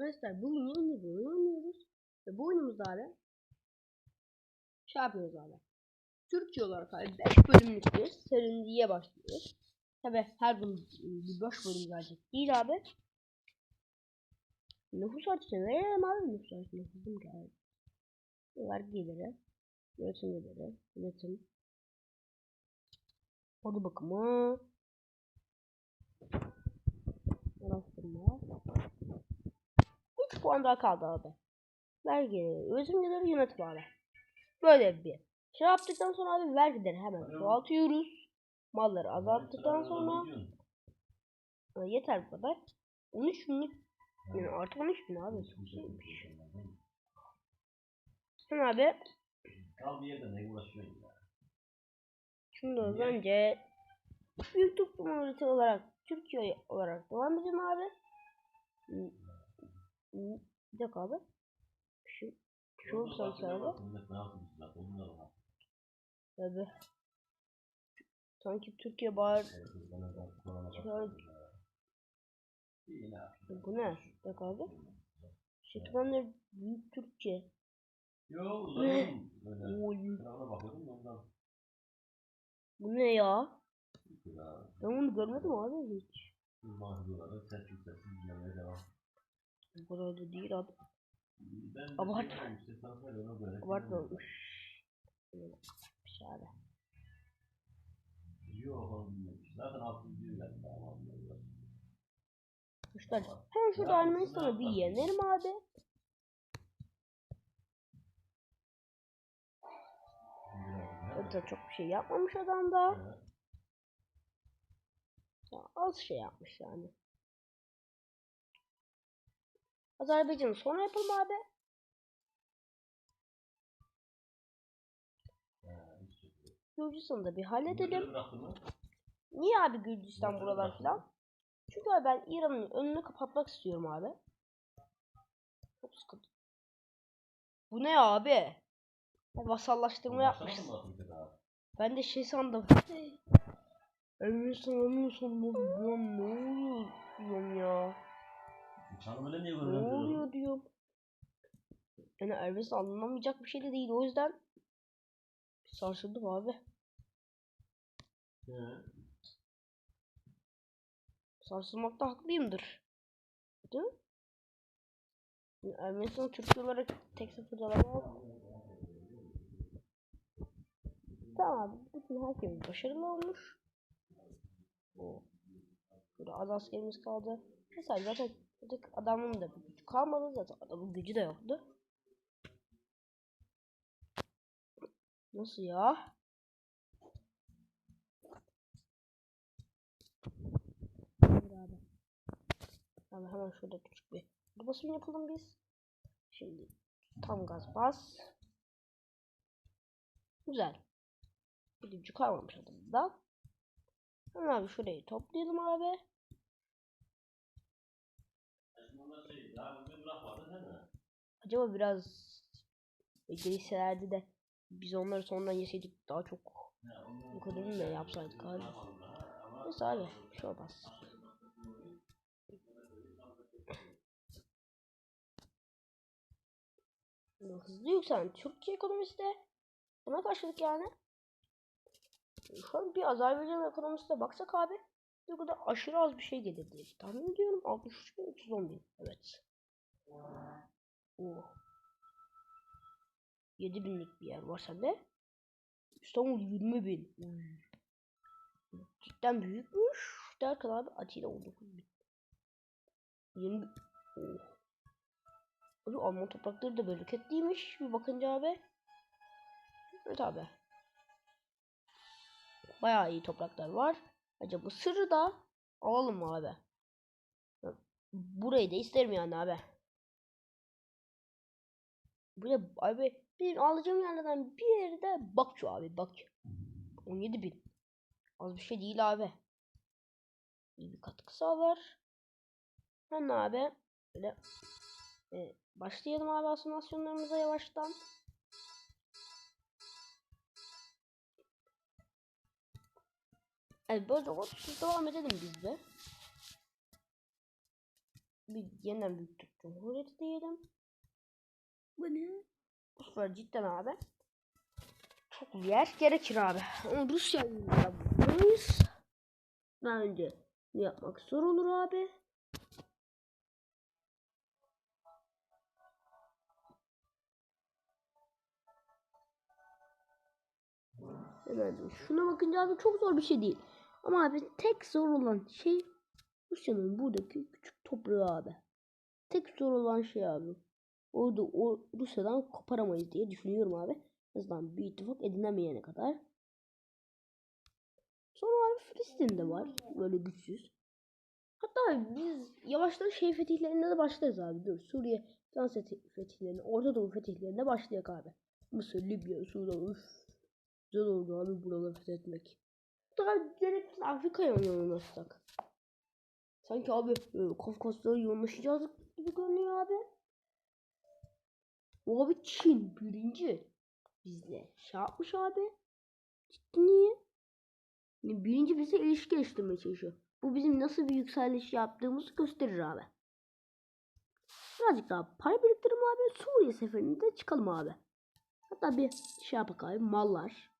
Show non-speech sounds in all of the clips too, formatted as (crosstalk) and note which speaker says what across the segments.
Speaker 1: Arkadaşlar bugün yeni bir oyun oynuyoruz. Ve bu oyunumuzda abi şey yapıyoruz abi. Türkçe olarak abi 5 bölümlük bir seriye başlıyoruz. Tabi her bölüm bir 5 bölüm gelecek değil abi. Nüfus artışına verelim abi nüfus artışına hızım geldi. Vergi geliri, üretim geliri, üretim, ordu bakımı, puan daha kaldı abi. Vergi, üretim geliri yönetim abi. Böyle bir şey yaptıktan sonra abi vergileri hemen çoğaltıyoruz. Malları azalttıktan sonra e, yeter bu kadar. 13 binlik yani artı 13 bin abi. Sen abi
Speaker 2: Kal bir yerde ne uğraşıyorsun ya?
Speaker 1: şimdi önce büyük toplum olarak Türkiye olarak devam edelim abi. Bir dakika abi. Şu şu sanki abi. Tabi. Sanki Türkiye bağır.
Speaker 2: Yapayım?
Speaker 1: Bu ne? Bir dakika abi. Şekillenler büyük Türkçe.
Speaker 2: Yo ondan.
Speaker 1: Bu ne ya? Ben bunu görmedim abi hiç.
Speaker 2: mahzurları ses yükselsin dinlemeye devam.
Speaker 1: Bu kadar da değil abi.
Speaker 2: Ben de
Speaker 1: Abart-
Speaker 2: şey.
Speaker 1: Abartmamış. Bir şey abi.
Speaker 2: Yok bilmiyorum. Zaten altı yüzüğü geldi daha vallahi.
Speaker 1: Kuşlar. Hemen şurada bir yenerim abi. Orada çok bir şey yapmamış adam da. Ya az şey yapmış yani. Azerbaycan'ı sonra yapalım abi. Gürcistan'ı da bir halledelim. Niye abi Gürcistan buralar filan? Çünkü abi ben İran'ın önünü kapatmak istiyorum abi. Çok sıkıntı. Bu ne abi? Vasallaştırma yapmışsın. Ben de şey sandım. Ermenistan ne oluyor ne oluyor ya.
Speaker 2: Canım öyle niye
Speaker 1: Ne
Speaker 2: görüyorum?
Speaker 1: oluyor diyorum. Yani Ermenistan anlamayacak bir şey de değil o yüzden sarsıldım abi. Sarsılmakta haklıyımdır. Değil mi? Yani Ermenistan Türkiye olarak tek sıfır alamam. Tamam. Bütün her şey başarılı olmuş. O. Burada az askerimiz kaldı. Mesela zaten artık adamın da bir gücü kalmadı zaten adamın gücü de yoktu. Nasıl ya? Abi. Hemen şurada küçük bir basım yapalım biz. Şimdi tam gaz bas. Güzel. Bir gücü kalmamış adamda. Hemen abi şurayı toplayalım abi. Acaba biraz gelişselerdi de biz onları sonradan yeseydik daha çok bu kadarını da yapsaydık abi. Neyse abi bir şey olmaz. Hızlı yükselen Türkiye ekonomisi de buna karşılık yani. Şu an bir Azerbaycan ekonomisine baksak abi bu kadar aşırı az bir şey gelir diye tahmin ediyorum. 63 bin 310 bin. Evet. Oo. 7 binlik bir yer var sende. İstanbul 20 bin. Uy. Cidden büyükmüş. Derken abi Atilla 19 bin. 20 bin. Oh. Abi Alman toprakları da bereketliymiş. Bir bakınca abi. Evet abi. Bayağı iyi topraklar var. Acaba Mısır'ı da alalım mı abi? Burayı da isterim yani abi. Buraya abi benim alacağım yerlerden bir yeri de Bakçu abi bak. 17 bin. Az bir şey değil abi. İyi bir katkı sağlar. Ben abi böyle e, başlayalım abi asimilasyonlarımıza yavaştan. Evet böyle olsuz devam edelim biz de. bir yeniden büyük Türk Cumhuriyeti diyelim. Bu? Bu sefer cidden abi. Çok yer gerekir abi. Ama Rusya'yı yapamayız. Bence ne yapmak zor olur abi. Hemen şuna bakınca abi çok zor bir şey değil. Ama abi tek zor olan şey Rusya'nın buradaki küçük toprağı abi. Tek zor olan şey abi. Orada o Rusya'dan koparamayız diye düşünüyorum abi. En azından bir ittifak edinemeyene kadar. Sonra abi Filistin'de var. Böyle güçsüz. Hatta biz yavaştan şey fetihlerine de başlarız abi. Dur Suriye Trans fetihlerine, Orta Doğu fetihlerine başlayak abi. Mısır, Libya, Sudan, üf. Güzel oldu abi buraları fethetmek. Daha direkt Afrika'ya yoğunlaşsak. Sanki abi e, Kafkaslara yoğunlaşacağız gibi görünüyor abi. Abi Çin birinci. Bizle şey yapmış abi. Ciddi niye? Birinci bize ilişki geliştirmeye çalışıyor. Bu bizim nasıl bir yükseliş yaptığımızı gösterir abi. Birazcık daha para biriktirelim abi. Suriye seferinde çıkalım abi. Hatta bir şey yapak abi. Mallar.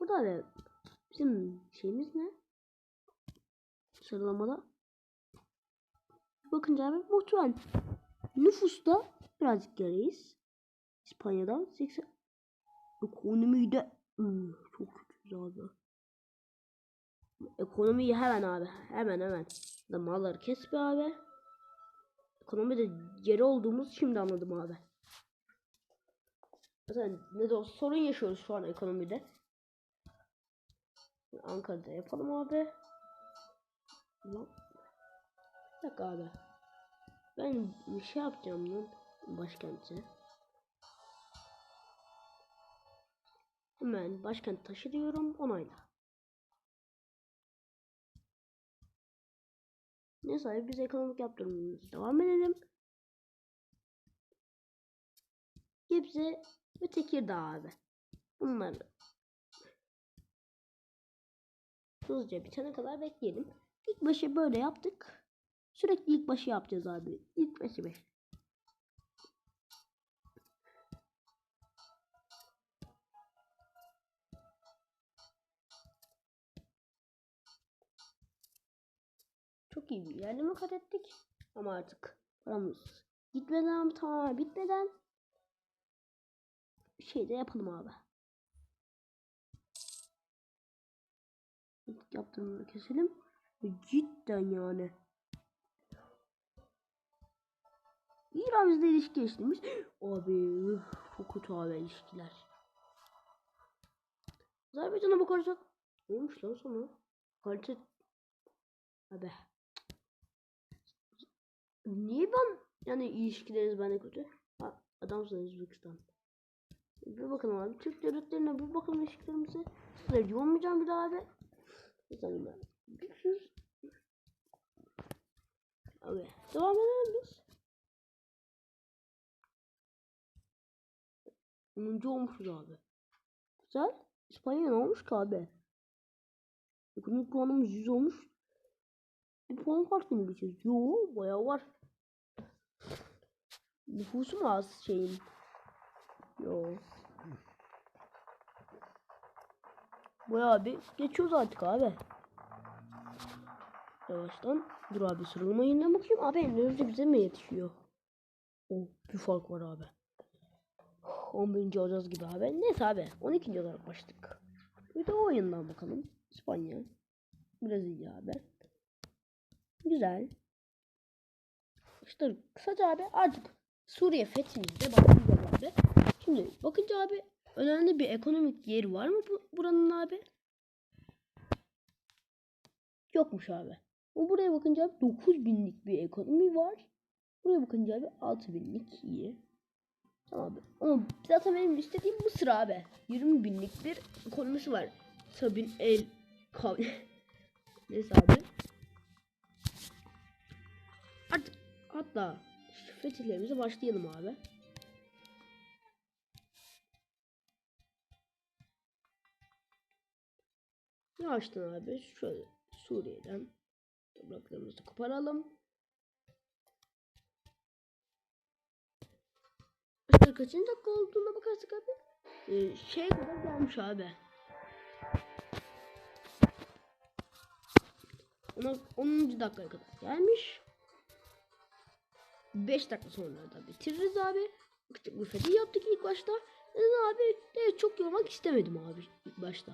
Speaker 1: Burada da bizim şeyimiz ne? Sıralamada. Bakınca abi muhtemelen nüfusta birazcık geriyiz. İspanya'dan 80 ekonomiyi de çok kötüyüz abi. Ekonomiyi hemen abi hemen hemen da malları kes be abi. Ekonomide geri olduğumuz şimdi anladım abi. Zaten ne de olsa sorun yaşıyoruz şu an ekonomide. Ankara'da yapalım abi. Lan. Abi. Ben bir şey yapacağım lan başkente. Hemen başkent taşı diyorum onayla. Neyse biz ekonomik yaptırmamıza devam edelim. Gebze ve Tekirdağ abi. Bunları hızlıca bitene kadar bekleyelim. İlk başı böyle yaptık. Sürekli ilk başı yapacağız abi. İlk başı beş. Çok iyi bir ilerleme kat ettik. Ama artık paramız gitmeden tamamen bitmeden şey de yapalım abi. Yaptığımızı keselim. Cidden yani. İran ilişki geçtirmiş. Abi çok kötü abi ilişkiler. Azerbaycan'a bakarsak ne olmuş lan sonra? Kalite Abi. Niye ben yani ilişkileriniz bende kötü? Ha, adamsınız Özbekistan. Bir bakalım abi. Türk devletlerine bir bakalım ilişkilerimize. Sizler olmayacağım bir daha abi. Mesela ben. Güçsüz. Abi. Devam edelim biz. 10. olmuşuz abi. Güzel. İspanya ne olmuş ki abi? Ekonomik puanımız 100 olmuş. Bir puan farklı mı geçeceğiz? Yo bayağı var. Nüfusu mu az şeyin? Yo. Bayağı bir geçiyoruz artık abi. Yavaştan. Dur abi sıralama yeniden bakayım. Abi önümüzde bize mi yetişiyor? Oh bir fark var abi. 11. olacağız gibi abi. Neyse abi 12. olarak başladık. Bir de o oyundan bakalım. İspanya. Brezilya abi. Güzel. İşte kısaca abi artık Suriye fethimizde başlayacağız abi. Şimdi bakınca abi önemli bir ekonomik yeri var mı bu, buranın abi? Yokmuş abi. O buraya bakınca abi 9 binlik bir ekonomi var. Buraya bakınca abi 6 binlik iyi. Tamam abi. Ama zaten benim istediğim Mısır abi. 20 binlik bir ekonomisi var. Sabin el kav (laughs) Neyse abi. Artık hatta fetihlerimize başlayalım abi. Ne açtın abi? Şöyle Suriye'den topraklarımızı koparalım. İşte kaçıncı dakika olduğuna bakarsak abi. Ee, şey kadar gelmiş abi. Ona 10. dakikaya kadar gelmiş. 5 dakika sonra da bitiririz abi. Küçük bir fetih yaptık ilk başta. Neden abi? Evet, çok yormak istemedim abi ilk başta.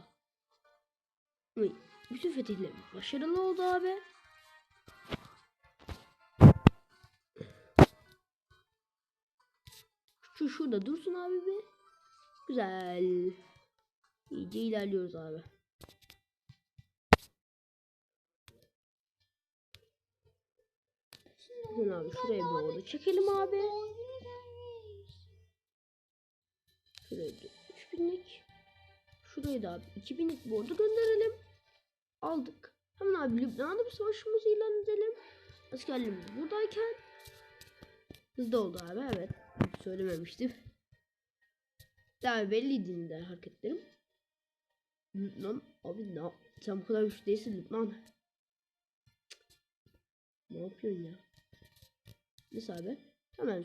Speaker 1: Bütün fetihlerimiz başarılı oldu abi. Şu şurada dursun abi bir. Güzel. İyice ilerliyoruz abi. Şimdi abi şuraya bir orada çekelim abi. Şuraya bir 3000'lik. Şuraya da abi 2000'lik bordu gönderelim. Aldık. Hemen abi Lübnan'da bir savaşımızı ilan edelim. Askerlerimiz buradayken. Hızlı oldu abi evet. Söylememiştim. Daha belliydi de hareketlerim. Lübnan abi ne yap- Sen bu kadar güçlü değilsin Lübnan. Ne yapıyorsun ya? Abi. Hemen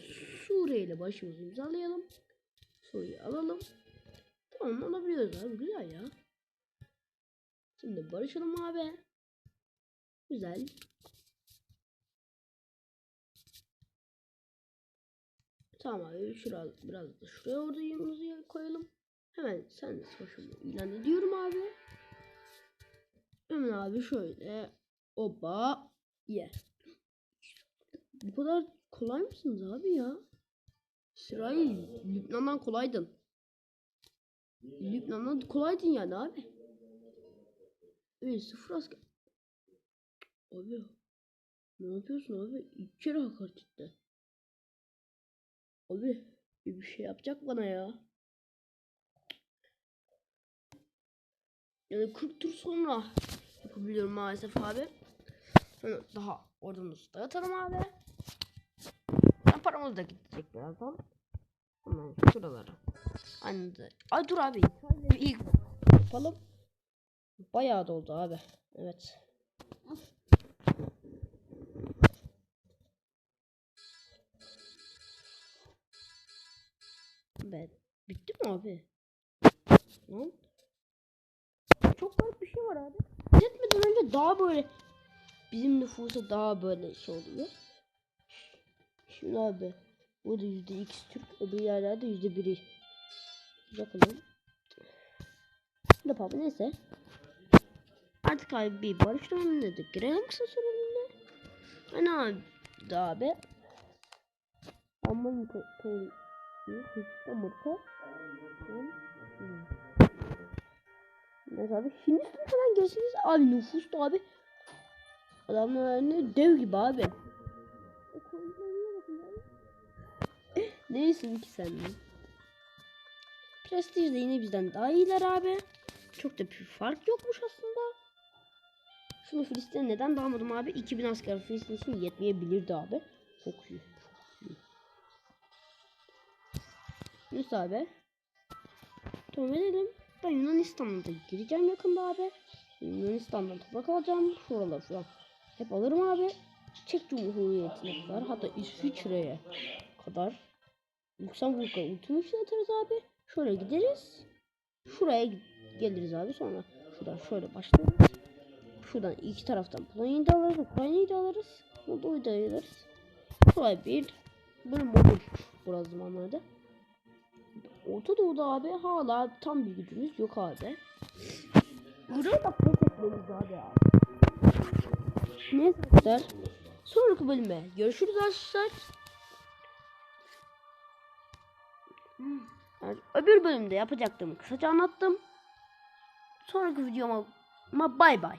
Speaker 1: Suriye ile başımızı imzalayalım. Suriye'yi alalım. Tamam alabiliyoruz abi. Güzel ya. Şimdi barışalım abi. Güzel. Tamam abi şuraya biraz da şuraya yanımızı koyalım. Hemen sen de savaşımı ilan ediyorum abi. Hemen abi şöyle. Oba. Ye. Bu kadar kolay mısınız abi ya? İsrail Lübnan'dan kolaydın. Lübnan'dan kolaydın yani abi. Öyle sıfır asker. Abi. Ne yapıyorsun abi? İlk kere hakaret etti. Abi bir şey yapacak bana ya. Yani 40 tur sonra yapabiliyorum maalesef abi. Daha ordumuzu dağıtalım abi. Paramız da gidecek birazdan. Hemen şuralara. Aynı da. Ay dur abi. Bir yapalım. Bayağı doldu abi. Evet. Ben bitti mi abi? Lan. Çok garip bir şey var abi. Yetmeden önce daha böyle bizim nüfusa daha böyle şey oluyor. Şimdi abi burada yüzde x Türk öbür yerlerde yüzde biri. Bakalım. Şimdi abi neyse. Artık abi bir barış dönemine de girelim kısa süreliğine. Hani abi da abi. Amerika Amerika. Evet abi Hindistan falan gelseniz abi nüfus da abi. Adamlar ne dev gibi abi. Neysin ki sen de? Prestij de yine bizden daha iyiler abi. Çok da bir fark yokmuş aslında. Şunu Filistin'e neden dalmadım abi? 2000 asker Filistin için yetmeyebilirdi abi. Çok iyi. Çok iyi. Neyse abi. Tamam edelim. Ben Yunanistan'a da gireceğim yakında abi. Yunanistan'dan toprak alacağım. Şuralar falan. Hep alırım abi. Çek Cumhuriyeti'ne kadar. Hatta İsviçre'ye kadar. Lüksemburg'a ultimate atarız abi. Şöyle gideriz. Şuraya geliriz abi sonra. Şuradan şöyle başlarız. Şuradan iki taraftan Polonya'yı da alırız. Ukrayna'yı da alırız. Moldova'yı da alırız. Şuraya bir bölüm olur. Burası zamanlarda. Orta Doğu'da abi hala tam bir gücümüz yok abi. Buraya da pes etmemiz abi abi. Neyse arkadaşlar. Sonraki bölüme görüşürüz arkadaşlar. Yani öbür bölümde yapacaktım kısaca anlattım. Sonraki videoma bay bay.